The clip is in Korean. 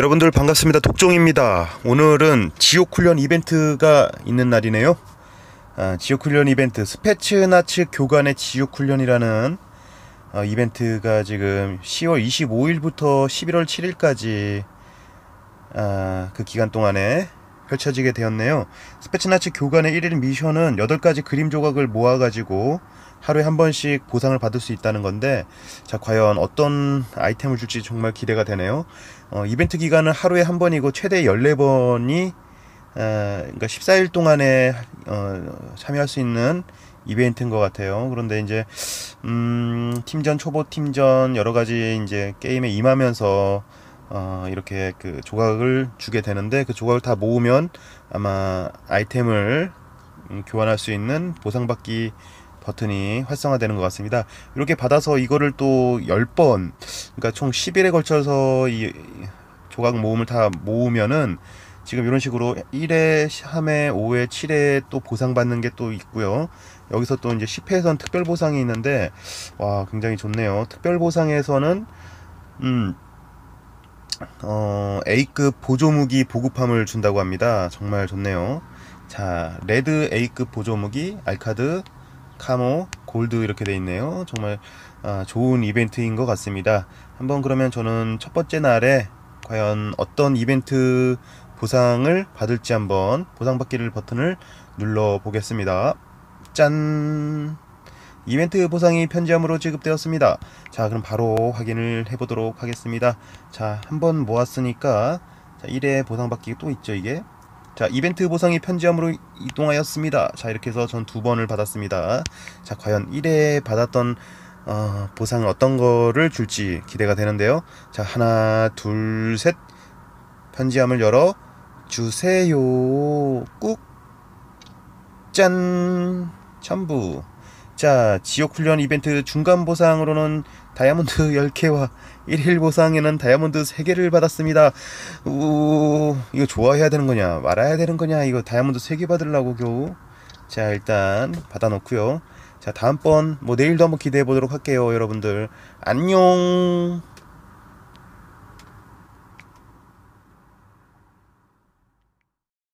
여러분들 반갑습니다. 독종입니다. 오늘은 지옥 훈련 이벤트가 있는 날이네요. 아, 지옥 훈련 이벤트 스페츠나츠 교관의 지옥 훈련이라는 어, 이벤트가 지금 10월 25일부터 11월 7일까지 아, 그 기간 동안에 펼쳐지게 되었네요. 스페츠나츠 교관의 1일 미션은 8가지 그림 조각을 모아가지고 하루에 한 번씩 보상을 받을 수 있다는 건데, 자, 과연 어떤 아이템을 줄지 정말 기대가 되네요. 어, 이벤트 기간은 하루에 한 번이고, 최대 14번이, 어, 그러니까 14일 동안에, 어, 참여할 수 있는 이벤트인 것 같아요. 그런데 이제, 음, 팀전, 초보 팀전, 여러 가지 이제 게임에 임하면서, 어, 이렇게 그 조각을 주게 되는데, 그 조각을 다 모으면 아마 아이템을 음, 교환할 수 있는 보상받기 버튼이 활성화되는 것 같습니다. 이렇게 받아서 이거를 또 10번, 그러니까 총 10일에 걸쳐서 이 조각 모음을 다 모으면은 지금 이런 식으로 1회, 3회, 5회, 7회 또 보상받는 게 또 있고요. 여기서 또 이제 10회에선 특별 보상이 있는데, 와, 굉장히 좋네요. 특별 보상에서는, 음, 어, A급 보조무기 보급함을 준다고 합니다. 정말 좋네요. 자, 레드 A급 보조무기, 알카드, 카모, 골드 이렇게 돼 있네요. 정말 아, 좋은 이벤트인 것 같습니다. 한번 그러면 저는 첫 번째 날에 과연 어떤 이벤트 보상을 받을지 한번 보상받기를 버튼을 눌러 보겠습니다. 짠! 이벤트 보상이 편지함으로 지급되었습니다. 자, 그럼 바로 확인을 해보도록 하겠습니다. 자, 한 번 모았으니까 자, 1회 보상받기 또 있죠, 이게. 자, 이벤트 보상이 편지함으로 이동하였습니다. 자, 이렇게 해서 전 두 번을 받았습니다. 자, 과연 1회 받았던 어, 보상은 어떤 거를 줄지 기대가 되는데요. 자, 하나, 둘, 셋. 편지함을 열어 주세요. 꾹. 짠. 첨부. 자, 지옥 훈련 이벤트 중간 보상으로는 다이아몬드 10개와 1일 보상에는 다이아몬드 3개를 받았습니다. 우, 이거 좋아해야 되는 거냐, 말아야 되는 거냐, 이거 다이아몬드 3개 받으려고 겨우. 자, 일단 받아놓고요. 자, 다음번, 뭐 내일도 한번 기대해 보도록 할게요, 여러분들. 안녕!